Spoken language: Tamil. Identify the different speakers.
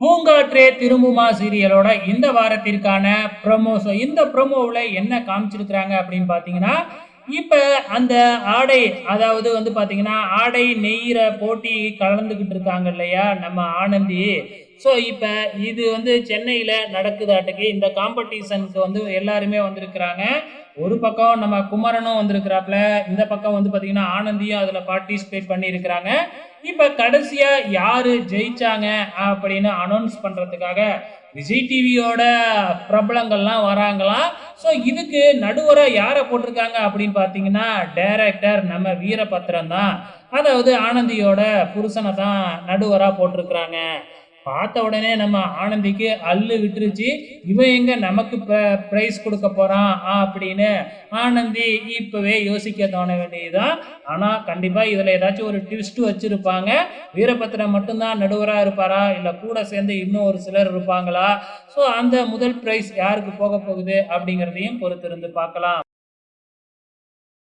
Speaker 1: பூங்காற்றே திரும்புமா சீரியலோட இந்த வாரத்திற்கான ப்ரொமோ ஸோ இந்த ப்ரொமோவில் என்ன காமிச்சிருக்கிறாங்க அப்படின்னு பார்த்தீங்கன்னா இப்போ அந்த ஆடை அதாவது வந்து பார்த்தீங்கன்னா ஆடை நெய்கிற போட்டி கலந்துக்கிட்டு இருக்காங்க இல்லையா நம்ம ஆனந்தி. ஸோ இப்போ இது வந்து சென்னையில் நடக்குதாட்டுக்கு இந்த காம்படிஷனுக்கு வந்து எல்லாருமே வந்திருக்கிறாங்க. ஒரு பக்கம் நம்ம குமரனும் வந்திருக்கிறாப்புல இந்த பக்கம் வந்து பார்த்தீங்கன்னா ஆனந்தியும் அதில் பார்ட்டிசிபேட் பண்ணியிருக்கிறாங்க. இப்போ கடைசியாக யார் ஜெயிச்சாங்க அப்படின்னு அனௌன்ஸ் பண்ணுறதுக்காக விஜய் டிவியோட பிரபலங்கள்லாம் வராங்களாம் ஸோ இதுக்கு நடுவராக யாரை போட்டிருக்காங்க அப்படின்னு பார்த்தீங்கன்னா டைரக்டர் நம்ம வீரபத்திரம் தான். அதாவது ஆனந்தியோட புருஷனை தான் நடுவராக போட்டிருக்கிறாங்க. பார்த்த உடனே நம்ம ஆனந்திக்கு அல்லு விட்டுருச்சு. இவன் எங்க நமக்கு ப்ரைஸ் கொடுக்க போறான் அப்படின்னு ஆனந்தி இப்பவே யோசிக்க தோண வேண்டியதுதான் ஆனா கண்டிப்பா இதுல ஏதாச்சும் ஒரு ட்விஸ்ட் வச்சிருப்பாங்க. வீரபத்திரன் மட்டும்தான் நடுவராக இருப்பாரா? இல்ல கூட சேர்ந்து இன்னும் ஒரு சிலர் இருப்பாங்களா? ஸோ அந்த முதல் ப்ரைஸ் யாருக்கு போக போகுது அப்படிங்கிறதையும் பொறுத்திருந்து பார்க்கலாம்.